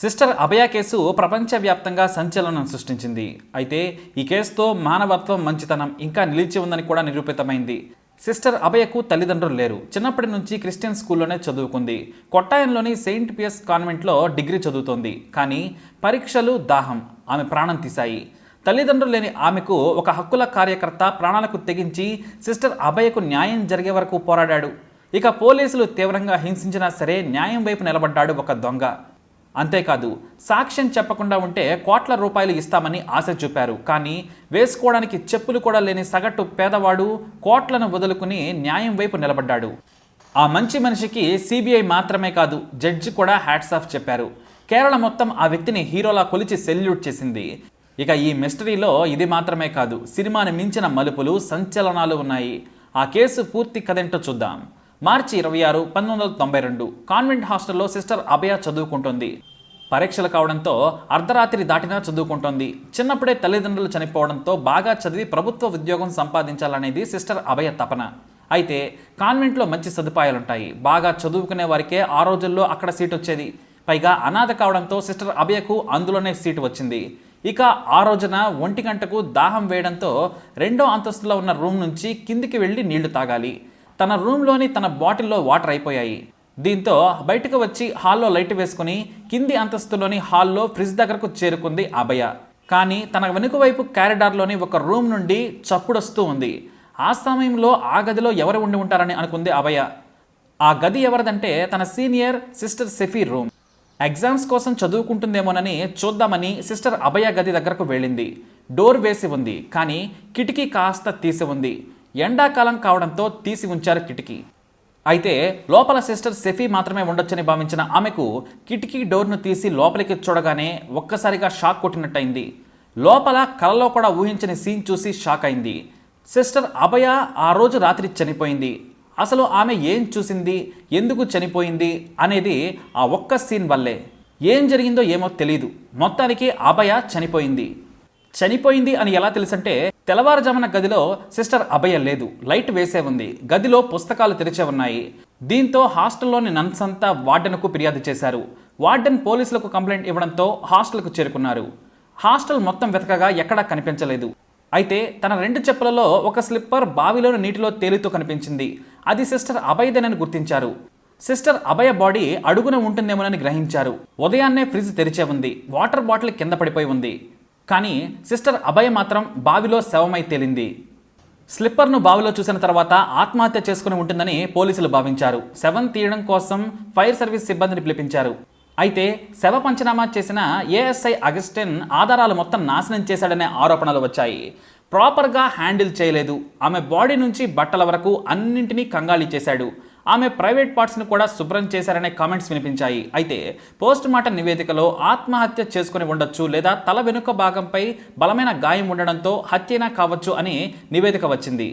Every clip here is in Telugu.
సిస్టర్ అభయ కేసు ప్రపంచవ్యాప్తంగా సంచలనం సృష్టించింది. అయితే ఈ కేసుతో మానవత్వం మంచితనం ఇంకా నిలిచి ఉందని కూడా నిరూపితమైంది. సిస్టర్ అభయకు తల్లిదండ్రులు లేరు. చిన్నప్పటి నుంచి క్రిస్టియన్ స్కూల్లోనే చదువుకుంది. కొట్టాయంలోని సెయింట్ పియర్స్ కాన్వెంట్లో డిగ్రీ చదువుతోంది. కానీ పరీక్షలు దాహం. ఆమె ప్రాణం తీశాయి. తల్లిదండ్రులు లేని ఆమెకు ఒక హక్కుల కార్యకర్త ప్రాణాలకు తెగించి సిస్టర్ అభయకు న్యాయం జరిగే వరకు పోరాడాడు. ఇక పోలీసులు తీవ్రంగా హింసించినా సరే న్యాయం వైపు నిలబడ్డాడు ఒక దొంగ. అంతేకాదు సాక్ష్యం చెప్పకుండా ఉంటే కోట్ల రూపాయలు ఇస్తామని ఆశ చూపారు. కానీ వేసుకోవడానికి చెప్పులు కూడా లేని సగటు పేదవాడు కోట్లను వదులుకుని న్యాయం వైపు నిలబడ్డాడు. ఆ మంచి మనిషికి సిబిఐ మాత్రమే కాదు జడ్జి కూడా హ్యాట్స్ ఆఫ్ చెప్పారు. కేరళ మొత్తం ఆ వ్యక్తిని హీరోలా కొలిచి సెల్యూట్ చేసింది. ఇక ఈ మిస్టరీలో ఇది మాత్రమే కాదు సినిమాని మించిన మలుపులు సంచలనాలు ఉన్నాయి. ఆ కేసు పూర్తి కథేంటో చూద్దాం. మార్చి ఇరవై ఆరు పంతొమ్మిది వందల తొంభై రెండు కాన్వెంట్ హాస్టల్లో సిస్టర్ అభయ చదువుకుంటుంది. పరీక్షలు కావడంతో అర్ధరాత్రి దాటినా చదువుకుంటోంది. చిన్నప్పుడే తల్లిదండ్రులు చనిపోవడంతో బాగా చదివి ప్రభుత్వ ఉద్యోగం సంపాదించాలనేది సిస్టర్ అభయ తపన. అయితే కాన్వెంట్లో మంచి సదుపాయాలుంటాయి. బాగా చదువుకునే వారికే ఆ రోజుల్లో అక్కడ సీట్ వచ్చేది. పైగా అనాథ కావడంతో సిస్టర్ అభయకు అందులోనే సీటు వచ్చింది. ఇక ఆ రోజున ఒంటి గంటకు దాహం వేయడంతో రెండో అంతస్తులో ఉన్న రూమ్ నుంచి కిందికి వెళ్ళి నీళ్ళు తాగాలి. తన రూమ్లోని తన బాటిల్లో వాటర్ అయిపోయాయి. దీంతో బయటకు వచ్చి హాల్లో లైట్ వేసుకుని కింది అంతస్తులోని హాల్లో ఫ్రిడ్జ్ దగ్గరకు చేరుకుంది అభయ. కానీ తన వెనుక వైపు క్యారిడార్లోని ఒక రూమ్ నుండి చప్పుడొస్తూ ఉంది. ఆ సమయంలో ఆ గదిలో ఎవరు ఉండి ఉంటారని అనుకుంది అభయ. ఆ గది ఎవరిదంటే తన senior sister Sephy room. Exams కోసం చదువుకుంటుందేమోనని చూద్దామని సిస్టర్ అభయ గది దగ్గరకు వెళ్ళింది. డోర్ వేసి ఉంది కానీ కిటికీ కాస్త తీసి ఉంది. ఎండాకాలం కావడంతో తీసి ఉంచారు కిటికీ. అయితే లోపల సిస్టర్ సెఫీ మాత్రమే ఉండొచ్చని భావించిన ఆమెకు కిటికీ డోర్ను తీసి లోపలికి చూడగానే ఒక్కసారిగా షాక్ కొట్టినట్టయింది. లోపల కలలో కూడా ఊహించని సీన్ చూసి షాక్ అయింది. సిస్టర్ అభయ ఆ రోజు రాత్రి చనిపోయింది. అసలు ఆమె ఏం చూసింది? ఎందుకు చనిపోయింది? అనేది ఆ ఒక్క సీన్ వల్లే. ఏం జరిగిందో ఏమో తెలియదు మొత్తానికి అభయ చనిపోయింది. చనిపోయింది అని ఎలా తెలుసంటే తెల్లవారుజామున గదిలో సిస్టర్ అభయ లేదు. లైట్ వేసే ఉంది. గదిలో పుస్తకాలు తెరిచే ఉన్నాయి. దీంతో హాస్టల్లోని నన్స్ అంతా వార్డెన్కు ఫిర్యాదు చేశారు. వార్డెన్ పోలీసులకు కంప్లైంట్ ఇవ్వడంతో హాస్టల్కు చేరుకున్నారు. హాస్టల్ మొత్తం వెతకగా ఎక్కడా కనిపించలేదు. అయితే తన రెండు చెప్పులలో ఒక స్లిప్పర్ బావిలోని నీటిలో తేలుతూ కనిపించింది. అది సిస్టర్ అభయదేనని గుర్తించారు. సిస్టర్ అభయ బాడీ అడుగున ఉంటుందేమోనని గ్రహించారు. ఉదయాన్నే ఫ్రిడ్జ్ తెరిచే ఉంది. వాటర్ బాటిల్ కింద పడిపోయి ఉంది. కానీ సిస్టర్ అభయ మాత్రం బావిలో శవమై తేలింది. స్లిప్పర్ను బావిలో చూసిన తర్వాత ఆత్మహత్య చేసుకుని ఉంటుందని పోలీసులు భావించారు. శవం తీయడం కోసం ఫైర్ సర్వీస్ సిబ్బందిని పిలిపించారు. అయితే శవ పంచనామా చేసిన ఏఎస్ఐ అగస్టిన్ ఆధారాలు మొత్తం నాశనం చేశాడనే ఆరోపణలు వచ్చాయి. ప్రాపర్గా హ్యాండిల్ చేయలేదు. ఆమె బాడీ నుంచి బట్టల వరకు అన్నింటినీ కంగాళీ చేశాడు. ఆమె ప్రైవేట్ పార్ట్స్ను కూడా శుభ్రం చేశారనే కామెంట్స్ వినిపించాయి. అయితే పోస్ట్ మార్టం నివేదికలో ఆత్మహత్య చేసుకుని ఉండొచ్చు లేదా తల వెనుక భాగంపై బలమైన గాయం ఉండడంతో హత్యనా కావచ్చు అని నివేదిక వచ్చింది.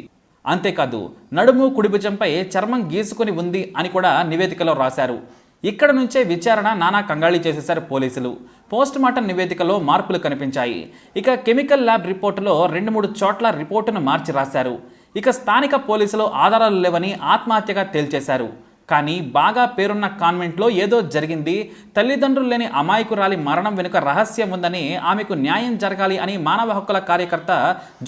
అంతేకాదు నడుము కుడిభుజంపై చర్మం గీసుకుని ఉంది అని కూడా నివేదికలో రాశారు. ఇక్కడ నుంచే విచారణ నానా కంగాళీ చేసేశారు పోలీసులు. పోస్ట్ మార్టం నివేదికలో మార్పులు కనిపించాయి. ఇక కెమికల్ ల్యాబ్ రిపోర్టులో రెండు మూడు చోట్ల రిపోర్టును మార్చి రాశారు. ఇక స్థానిక పోలీసులు ఆధారాలు లేవని ఆత్మహత్యగా తేల్చేశారు. కానీ బాగా పేరున్న కాన్వెంట్లో ఏదో జరిగింది. తల్లిదండ్రులు లేని అమాయకురాలి మరణం వెనుక రహస్యం ఉందని ఆమెకు న్యాయం జరగాలి అని మానవ హక్కుల కార్యకర్త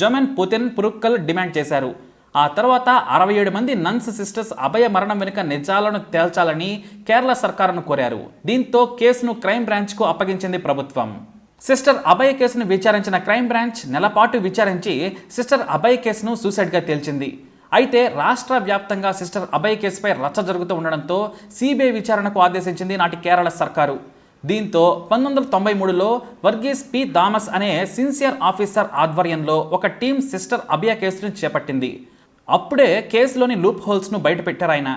జొమెన్ పుతిన్ పురుక్కల్ డిమాండ్ చేశారు. ఆ తర్వాత అరవై ఏడు మంది నన్స్ సిస్టర్స్ అభయ మరణం వెనుక నిజాలను తేల్చాలని కేరళ సర్కారును కోరారు. దీంతో కేసును క్రైమ్ బ్రాంచ్కు అప్పగించింది ప్రభుత్వం. సిస్టర్ అభయ కేసును విచారించిన క్రైమ్ బ్రాంచ్ నెలపాటు విచారించి సిస్టర్ అభయ కేసును సూసైడ్గా తేల్చింది. అయితే రాష్ట్ర వ్యాప్తంగా సిస్టర్ అభయ కేసుపై రచ్చ జరుగుతూ ఉండడంతో సిబిఐ విచారణకు ఆదేశించింది నాటి కేరళ సర్కారు. దీంతో పంతొమ్మిది వందల తొంభై మూడులో వర్గీస్ పి థామస్ అనే సిన్సియర్ ఆఫీసర్ ఆధ్వర్యంలో ఒక టీం సిస్టర్ అభయ కేసును చేపట్టింది. అప్పుడే కేసులోని లూప్ హోల్స్ను బయటపెట్టారు ఆయన.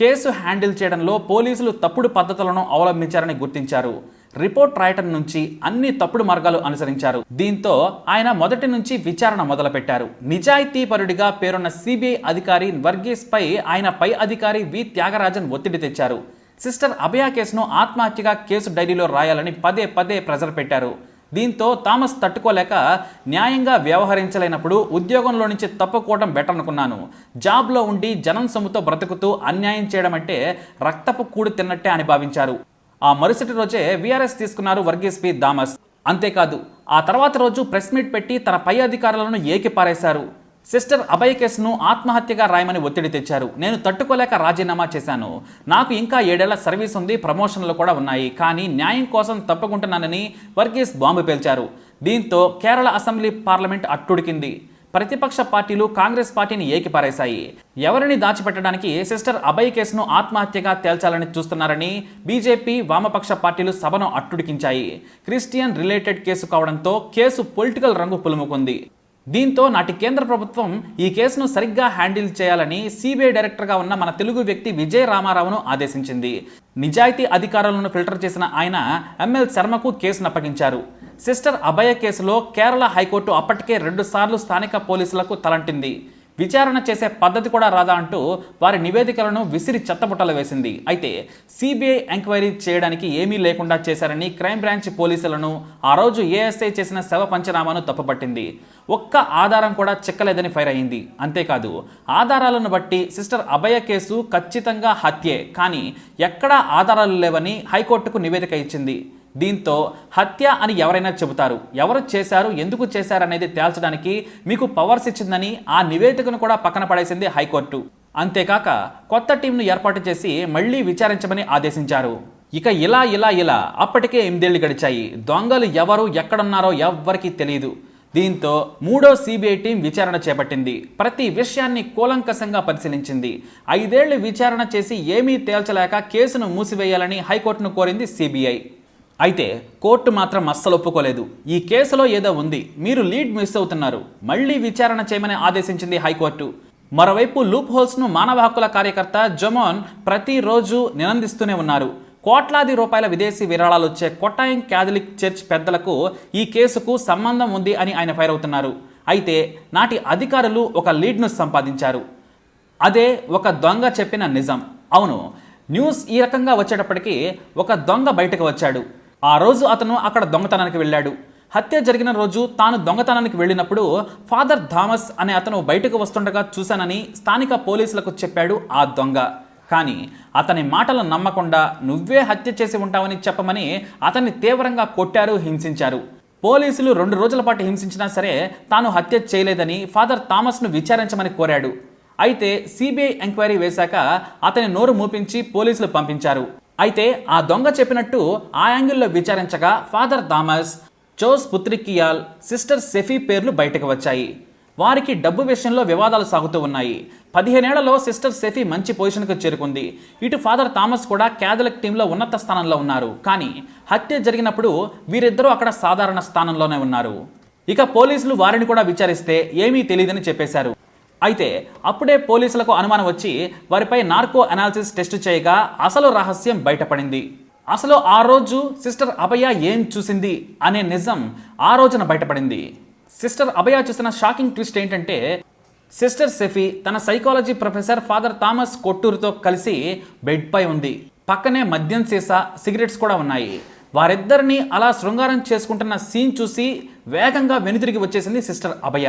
కేసు హ్యాండిల్ చేయడంలో పోలీసులు తప్పుడు పద్ధతులను అవలంబించారని గుర్తించారు. రిపోర్ట్ రాయటం నుంచి అన్ని తప్పుడు మార్గాలు అనుసరించారు. దీంతో ఆయన మొదటి నుంచి విచారణ మొదలుపెట్టారు. నిజాయితీపరుడిగా పేరున్న సిబిఐ అధికారి వర్గీస్ పై ఆయన పై అధికారి వి త్యాగరాజన్ ఒత్తిడి తెచ్చారు. సిస్టర్ అభయ కేసును ఆత్మహత్యగా కేసు డైరీలో రాయాలని పదే పదే ప్రెజర్ పెట్టారు. దీంతో థామస్ తట్టుకోలేక న్యాయంగా వ్యవహరించలేనప్పుడు ఉద్యోగంలో నుంచి తప్పుకోవడం బెటర్ అనుకున్నాను. జాబ్లో ఉండి జనం సొమ్ముతో బ్రతుకుతూ అన్యాయం చేయడం అంటే రక్తపు కూడు తిన్నట్టే అని భావించారు. ఆ మరుసటి రోజే వీఆర్ఎస్ తీసుకున్నారు వర్గీస్ పి దామస్. అంతేకాదు ఆ తర్వాత రోజు ప్రెస్ మీట్ పెట్టి తన పై అధికారులను ఏకిపారేశారు సిస్టర్ అభయ కేసును ఆత్మహత్యగా రాయమని ఒత్తిడి తెచ్చారు. నేను తట్టుకోలేక రాజీనామా చేశాను. నాకు ఇంకా ఏడేళ్ళ సర్వీస్ ఉంది ప్రమోషన్లు కూడా ఉన్నాయి. కానీ న్యాయం కోసం తప్పుకుంటున్నానని వర్గీస్ బాంబు పేల్చారు. దీంతో కేరళ అసెంబ్లీ పార్లమెంట్ అట్టుడికింది. ప్రతిపక్ష పార్టీలు కాంగ్రెస్ పార్టీని ఏకిపారేశాయి. ఎవరిని దాచిపెట్టడానికి సిస్టర్ అభయ్ కేసును ఆత్మహత్యగా తేల్చాలని చూస్తున్నారని బీజేపీ వామపక్ష పార్టీలు సభను అట్టుడికించాయి. క్రిస్టియన్ రిలేటెడ్ కేసు కావడంతో కేసు పొలిటికల్ రంగు పులుముకుంది. దీంతో నాటి కేంద్ర ప్రభుత్వం ఈ కేసును సరిగ్గా హ్యాండిల్ చేయాలని సిబిఐ డైరెక్టర్గా ఉన్న మన తెలుగు వ్యక్తి విజయ్ రామారావును ఆదేశించింది. నిజాయితీ అధికారులను ఫిల్టర్ చేసిన ఆయన ఎంఎల్ శర్మకు కేసును అప్పగించారు సిస్టర్ అభయ కేసులో కేరళ హైకోర్టు అప్పటికే రెండుసార్లు స్థానిక పోలీసులకు తలంటింది. విచారణ చేసే పద్ధతి కూడా రాదా అంటూ వారి నివేదికలను విసిరి చెత్తబుట్టలు వేసింది. అయితే సిబిఐ ఎంక్వైరీ చేయడానికి ఏమీ లేకుండా చేశారని క్రైమ్ బ్రాంచ్ పోలీసులను ఆ రోజు ఏఎస్ఐ చేసిన శవ పంచనామాను తప్పుపట్టింది. ఒక్క ఆధారం కూడా చిక్కలేదని ఫైర్ అయింది. అంతేకాదు ఆధారాలను బట్టి సిస్టర్ అభయ కేసు ఖచ్చితంగా హత్యే. కానీ ఎక్కడా ఆధారాలు లేవని హైకోర్టుకు నివేదిక ఇచ్చింది. దీంతో హత్య అని ఎవరైనా చెబుతారు. ఎవరు చేశారు? ఎందుకు చేశారు అనేది తేల్చడానికి మీకు పవర్స్ ఇచ్చిందని ఆ నివేదికను కూడా పక్కన పడేసింది హైకోర్టు. అంతేకాక కొత్త టీంను ఏర్పాటు చేసి మళ్ళీ విచారించమని ఆదేశించారు. ఇక ఇలా ఇలా ఇలా అప్పటికే ఎనిమిదేళ్ళు గడిచాయి. దొంగలు ఎవరు ఎక్కడున్నారో ఎవ్వరికీ తెలియదు దీంతో మూడో సిబిఐ టీం విచారణ చేపట్టింది. ప్రతి విషయాన్ని కూలంకషంగా పరిశీలించింది. ఐదేళ్ళు విచారణ చేసి ఏమీ తేల్చలేక కేసును మూసివేయాలని హైకోర్టును కోరింది సిబిఐ. అయితే కోర్టు మాత్రం అస్సలు ఒప్పుకోలేదు. ఈ కేసులో ఏదో ఉంది. మీరు లీడ్ మిస్ అవుతున్నారు. మళ్ళీ విచారణ చేయమని ఆదేశించింది హైకోర్టు. మరోవైపు లూప్ హోల్స్ను మానవ హక్కుల కార్యకర్త జొమోన్ ప్రతిరోజు నినందిస్తూనే ఉన్నారు. కోట్లాది రూపాయల విదేశీ విరాళాలు వచ్చే కొట్టాయం క్యాథలిక్ చర్చ్ పెద్దలకు ఈ కేసుకు సంబంధం ఉంది అని ఆయన ఫైర్ అవుతున్నారు. అయితే నాటి అధికారులు ఒక లీడ్ను సంపాదించారు. అదే ఒక దొంగ చెప్పిన నిజం. అవును న్యూస్ ఈ రకంగా వచ్చేటప్పటికీ ఒక దొంగ బయటకు వచ్చాడు. ఆ రోజు అతను అక్కడ దొంగతనానికి వెళ్ళాడు. హత్య జరిగిన రోజు తాను దొంగతనానికి వెళ్ళినప్పుడు ఫాదర్ థామస్ అనే అతను బయటకు వస్తుండగా చూశానని స్థానిక పోలీసులకు చెప్పాడు ఆ దొంగ. కానీ అతని మాటలు నమ్మకుండా నువ్వే హత్య చేసి ఉంటావని చెప్పమని అతన్ని తీవ్రంగా కొట్టారు హింసించారు. పోలీసులు రెండు రోజుల పాటు హింసించినా సరే తాను హత్య చేయలేదని ఫాదర్ థామస్ను విచారించమని కోరాడు. అయితే సిబిఐ ఎంక్వైరీ వేశాక అతని నోరు మూపించి పోలీసులు పంపించారు. అయితే ఆ దొంగ చెప్పినట్టు ఆ యాంగిల్లో విచారించగా father Thomas Jose Puthrikayil sister Sephy పేర్లు బయటకు వచ్చాయి. వారికి డబ్బు విషయంలో వివాదాలు సాగుతూ ఉన్నాయి. పదిహేనేళ్ళలో సిస్టర్ సెఫీ మంచి పొజిషన్కు చేరుకుంది. ఇటు ఫాదర్ థామస్ కూడా క్యాథలిక్ టీంలో ఉన్నత స్థానంలో ఉన్నారు. కానీ హత్య జరిగినప్పుడు వీరిద్దరూ అక్కడ సాధారణ స్థానంలోనే ఉన్నారు. ఇక పోలీసులు వారిని కూడా విచారిస్తే ఏమీ తెలియదని చెప్పేశారు. అయితే అప్పుడే పోలీసులకు అనుమానం వచ్చి వారిపై నార్కో అనాలిసిస్ టెస్ట్ చేయగా అసలు రహస్యం బయటపడింది. అసలు ఆ రోజు సిస్టర్ అభయ ఏం చూసింది అనే నిజం ఆ రోజున బయటపడింది. సిస్టర్ అభయ చూసిన షాకింగ్ ట్విస్ట్ ఏంటంటే సిస్టర్ సెఫీ తన సైకాలజీ ప్రొఫెసర్ ఫాదర్ థామస్ కొట్టూరుతో కలిసి బెడ్పై ఉంది. పక్కనే మద్యం సీసా సిగరెట్స్ కూడా ఉన్నాయి. వారిద్దరిని అలా శృంగారం చేసుకుంటున్న సీన్ చూసి వేగంగా వెనుతిరిగి వచ్చేసింది సిస్టర్ అభయ.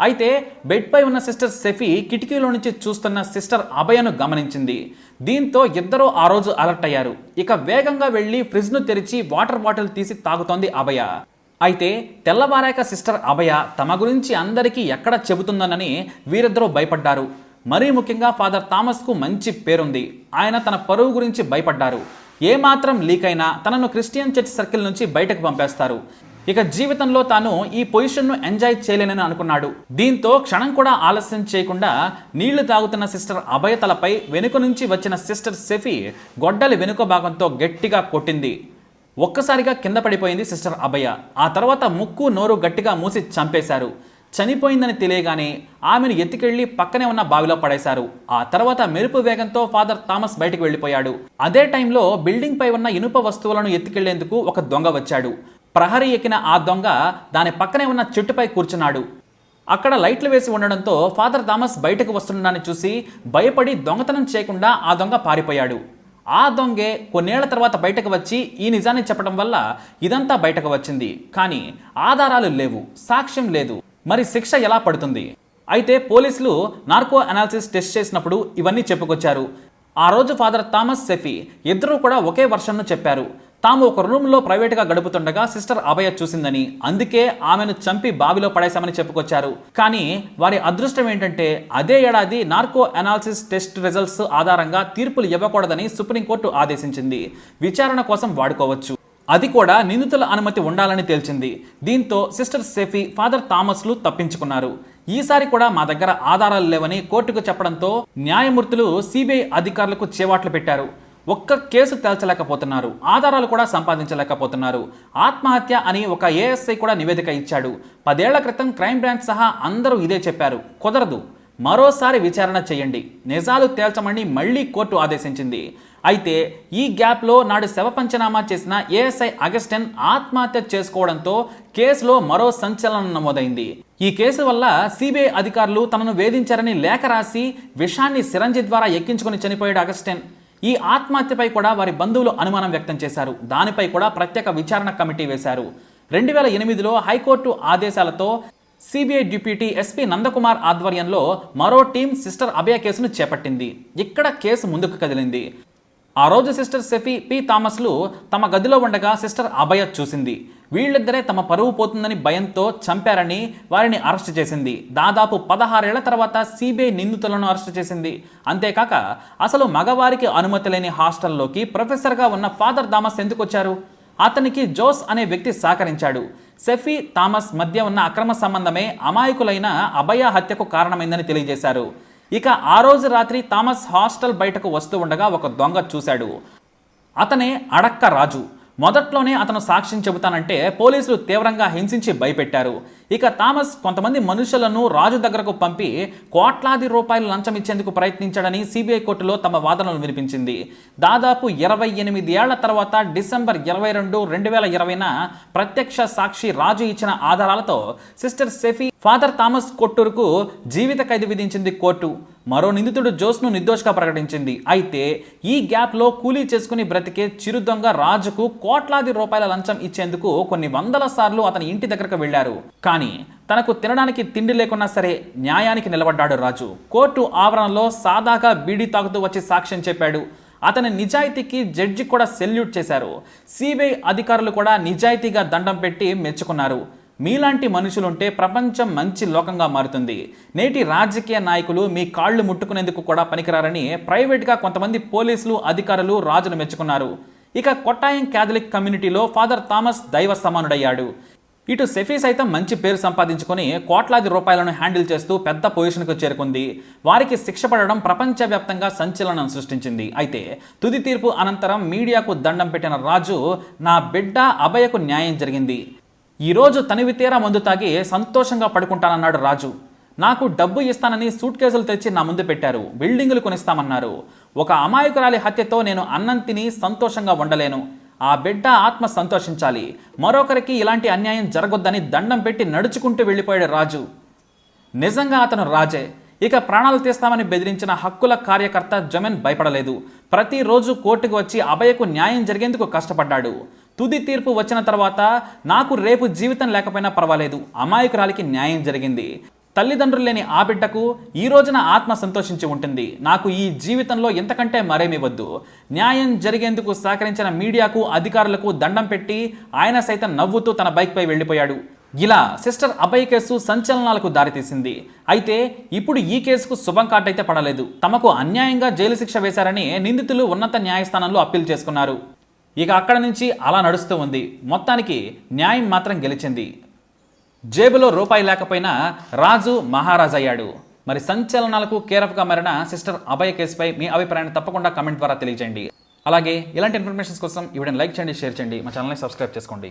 అయితే బెడ్పై ఉన్న సిస్టర్ సెఫీ కిటికీలో నుంచి చూస్తున్న సిస్టర్ అభయను గమనించింది. దీంతో ఇద్దరూ ఆ రోజు అలర్ట్ అయ్యారు. ఇక వేగంగా వెళ్ళి ఫ్రిడ్జ్ను తెరిచి వాటర్ బాటిల్ తీసి తాగుతోంది అభయ. అయితే తెల్లవారాక సిస్టర్ అభయ తమ గురించి అందరికీ ఎక్కడ చెబుతుందనని వీరిద్దరూ భయపడ్డారు. మరీ ముఖ్యంగా ఫాదర్ థామస్కు మంచి పేరుంది. ఆయన తన పరువు గురించి భయపడ్డారు. ఏమాత్రం లీక్ అయినా తనను క్రిస్టియన్ చర్చ్ సర్కిల్ నుంచి బయటకు పంపేస్తారు. ఇక జీవితంలో తాను ఈ పొజిషన్ను ఎంజాయ్ చేయలేనని అనుకున్నాడు. దీంతో క్షణం కూడా ఆలస్యం చేయకుండా నీళ్ళు తాగుతున్న సిస్టర్ అభయ తలపై వెనుక నుంచి వచ్చిన సిస్టర్ సెఫీ గొడ్డలి వెనుక భాగంతో గట్టిగా కొట్టింది. ఒక్కసారిగా కింద పడిపోయింది సిస్టర్ అభయ. ఆ తర్వాత ముక్కు నోరు గట్టిగా మూసి చంపేశారు. చనిపోయిందని తెలియగానే ఆమెను ఎత్తుకెళ్ళి పక్కనే ఉన్న బావిలో పడేశారు. ఆ తర్వాత మెరుపు వేగంతో ఫాదర్ థామస్ బయటికి వెళ్ళిపోయాడు అదే టైంలో బిల్డింగ్ పై ఉన్న ఇనుప వస్తువులను ఎత్తుకెళ్ళేందుకు ఒక దొంగ వచ్చాడు. ప్రహరీ ఎక్కిన ఆ దొంగ దాని పక్కనే ఉన్న చెట్టుపై కూర్చున్నాడు. అక్కడ లైట్లు వేసి ఉండడంతో ఫాదర్ థామస్ బయటకు వస్తుండడాన్ని చూసి భయపడి దొంగతనం చేయకుండా ఆ దొంగ పారిపోయాడు. ఆ దొంగే కొన్నేళ్ళ తర్వాత బయటకు వచ్చి ఈ నిజాన్ని చెప్పడం వల్ల ఇదంతా బయటకు వచ్చింది. కానీ ఆధారాలు లేవు సాక్ష్యం లేదు. మరి శిక్ష ఎలా పడుతుంది? అయితే పోలీసులు నార్కో అనాలిసిస్ టెస్ట్ చేసినప్పుడు ఇవన్నీ చెప్పుకొచ్చారు. ఆ రోజు ఫాదర్ థామస్ సెఫీ ఇద్దరూ కూడా ఒకే వర్షన్ను చెప్పారు. తాము ఒక రూమ్లో ప్రైవేట్గా గడుపుతుండగా సిస్టర్ అభయ చూసిందని అందుకే ఆమెను చంపి బావిలో పడేశామని చెప్పుకొచ్చారు. కానీ వారి అదృష్టం ఏంటంటే అదే ఏడాది నార్కో అనాలిసిస్ టెస్ట్ రిజల్ట్స్ ఆధారంగా తీర్పులు ఇవ్వకూడదని సుప్రీంకోర్టు ఆదేశించింది. విచారణ కోసం వాడుకోవచ్చు. అది కూడా నిందితుల అనుమతి ఉండాలని తేల్చింది. దీంతో సిస్టర్ సెఫీ ఫాదర్ థామస్లు తప్పించుకున్నారు. ఈసారి కూడా మా దగ్గర ఆధారాలు లేవని కోర్టుకు చెప్పడంతో న్యాయమూర్తులు సిబిఐ అధికారులకు చేవాట్లు పెట్టారు. ఒక్క కేసు తేల్చలేకపోతున్నారు. ఆధారాలు కూడా సంపాదించలేకపోతున్నారు. ఆత్మహత్య అని ఒక ఏఎస్ఐ కూడా నివేదిక ఇచ్చాడు. పదేళ్ళ క్రితం క్రైమ్ బ్రాంచ్ సహా అందరూ ఇదే చెప్పారు. కుదరదు. మరోసారి విచారణ చేయండి. నిజాలు తేల్చమని మళ్ళీ కోర్టు ఆదేశించింది. అయితే ఈ గ్యాప్లో నాడు శవ పంచనామా చేసిన ఏఎస్ఐ అగస్టెన్ ఆత్మహత్య చేసుకోవడంతో కేసులో మరో సంచలనం నమోదైంది. ఈ కేసు వల్ల సిబిఐ అధికారులు తనను వేధించారని లేఖ రాసి విషాన్ని సిరంజి ద్వారా ఎక్కించుకుని చనిపోయాడు అగస్టెన్. ఈ ఆత్మహత్యపై కూడా వారి బంధువులు అనుమానం వ్యక్తం చేశారు. దానిపై కూడా ప్రత్యేక విచారణ కమిటీ వేశారు. రెండు వేల ఎనిమిదిలో హైకోర్టు ఆదేశాలతో సిబిఐ డిప్యూటీ ఎస్పీ నందకుమార్ ఆధ్వర్యంలో మరో టీం సిస్టర్ అభయ కేసును చేపట్టింది. ఇక్కడ కేసు ముందుకు కదిలింది. ఆ రోజు సిస్టర్ సెఫీ పి. థామస్లు తమ గదిలో ఉండగా సిస్టర్ అభయ చూసింది. వీళ్ళిద్దరే తమ పరువు పోతుందని భయంతో చంపారని వారిని అరెస్ట్ చేసింది. దాదాపు పదహారేళ్ళ తర్వాత సిబిఐ నిందితులను అరెస్ట్ చేసింది. అంతేకాక అసలు మగవారికి అనుమతి లేని హాస్టల్లోకి ప్రొఫెసర్గా ఉన్న ఫాదర్ థామస్ ఎందుకు వచ్చారు? అతనికి జోస్ అనే వ్యక్తి సహకరించాడు. సెఫీ థామస్ మధ్య ఉన్న అక్రమ సంబంధమే అమాయకులైన అభయ హత్యకు కారణమైందని తెలియజేశారు. ఇక ఆ రోజు రాత్రి థామస్ హాస్టల్ బయటకు వస్తూ ఉండగా ఒక దొంగ చూశాడు. అతనే అడక్క రాజు. మొదట్లోనే అతను సాక్ష్యం చెబుతానంటే పోలీసులు తీవ్రంగా హింసించి భయపెట్టారు. ఇక థామస్ కొంతమంది మనుషులను రాజు దగ్గరకు పంపి కోట్లాది రూపాయలు లంచం ఇచ్చేందుకు ప్రయత్నించాడని సిబిఐ కోర్టులో తమ వాదనలు వినిపించింది. దాదాపు ఇరవై ఎనిమిది ఏళ్ళ తర్వాత డిసెంబర్ ఇరవై రెండు రెండు వేల ఇరవైన ప్రత్యక్ష సాక్షి రాజు ఇచ్చిన ఆధారాలతో సిస్టర్ సెఫీ ఫాదర్ థామస్ కొట్టూరుకు జీవిత ఖైదు విధించింది కోర్టు. మరో నిందితుడు జోస్ను నిర్దోషిగా ప్రకటించింది. అయితే ఈ గ్యాప్లో కూలీ చేసుకుని బ్రతికే చిరు దొంగ రాజుకు కోట్లాది రూపాయల లంచం ఇచ్చేందుకు కొన్ని వందల సార్లు అతని ఇంటి దగ్గరకు వెళ్ళారు కానీ తనకు తినడానికి తిండి లేకున్నా సరే న్యాయానికి నిలబడ్డాడు రాజు. కోర్టు ఆవరణలో సాదాగా బీడీ తాగుతూ వచ్చి సాక్ష్యం చెప్పాడు. అతని నిజాయితీకి జడ్జి కూడా సెల్యూట్ చేశారు. సిబిఐ అధికారులు కూడా నిజాయితీగా దండం పెట్టి మెచ్చుకున్నారు. మీలాంటి మనుషులుంటే ప్రపంచం మంచి లోకంగా మారుతుంది. నేటి రాజకీయ నాయకులు మీ కాళ్ళు ముట్టుకునేందుకు కూడా పనికిరారని ప్రైవేట్గా కొంతమంది పోలీసులు అధికారులు రాజును మెచ్చుకున్నారు. ఇక కొట్టాయం క్యాథలిక్ కమ్యూనిటీలో ఫాదర్ థామస్ దైవ సమానుడయ్యాడు. ఇటు సెఫీ సైతం మంచి పేరు సంపాదించుకొని కోట్లాది రూపాయలను హ్యాండిల్ చేస్తూ పెద్ద పొజిషన్కు చేరుకుంది. వారికి శిక్ష పడడం ప్రపంచవ్యాప్తంగా సంచలనం సృష్టించింది. అయితే తుది తీర్పు అనంతరం మీడియాకు దండం పెట్టిన రాజు నా బిడ్డ అభయకు న్యాయం జరిగింది. ఈరోజు తనివి తీరా మందు తాగి సంతోషంగా పడుకుంటానన్నాడు రాజు. నాకు డబ్బు ఇస్తానని సూట్ కేసులు తెచ్చి నా ముందు పెట్టారు. బిల్డింగులు కొనిస్తామన్నారు. ఒక అమాయకురాలి హత్యతో నేను అన్నం తిని సంతోషంగా ఉండలేను ఆ బిడ్డ ఆత్మ సంతోషించాలి. మరొకరికి ఇలాంటి అన్యాయం జరగొద్దని దండం పెట్టి నడుచుకుంటూ వెళ్ళిపోయాడు రాజు. నిజంగా అతను రాజే. ఇక ప్రాణాలు తీస్తామని బెదిరించిన హక్కుల కార్యకర్త జమెన్ భయపడలేదు. ప్రతిరోజు కోర్టుకు వచ్చి అభయకు న్యాయం జరిగేందుకు కష్టపడ్డాడు. తుది తీర్పు వచ్చిన తర్వాత నాకు రేపు జీవితం లేకపోయినా పర్వాలేదు. అమాయకురాలికి న్యాయం జరిగింది. తల్లిదండ్రులు లేని ఆ బిడ్డకు ఈ రోజున ఆత్మ సంతోషించి ఉంటుంది. నాకు ఈ జీవితంలో ఎంతకంటే మరేమివద్దు న్యాయం జరిగేందుకు సహకరించిన మీడియాకు అధికారులకు దండం పెట్టి ఆయన సైతం నవ్వుతూ తన బైక్పై వెళ్ళిపోయాడు. ఇలా సిస్టర్ అభయ్ కేసు సంచలనాలకు దారితీసింది. అయితే ఇప్పుడు ఈ కేసుకు శుభం కార్డైతే పడలేదు. తమకు అన్యాయంగా జైలు శిక్ష వేశారని నిందితులు ఉన్నత న్యాయస్థానంలో అప్పీల్ చేసుకున్నారు. ఇక అక్కడ నుంచి అలా నడుస్తూ ఉంది. మొత్తానికి న్యాయం మాత్రం గెలిచింది. జేబులో రూపాయి లేకపోయినా రాజు మహారాజ్ అయ్యాడు. మరి సంచలనాలకు కేరఫ్గా మారిన సిస్టర్ అభయ కేసుపై మీ అభిప్రాయాన్ని తప్పకుండా కమెంట్ ద్వారా తెలియజేయండి. అలాగే ఇలాంటి ఇన్ఫర్మేషన్స్ కోసం ఈ వీడియోని లైక్ చేయండి షేర్ చేయండి. మా ఛానల్ని సబ్స్క్రైబ్ చేసుకోండి.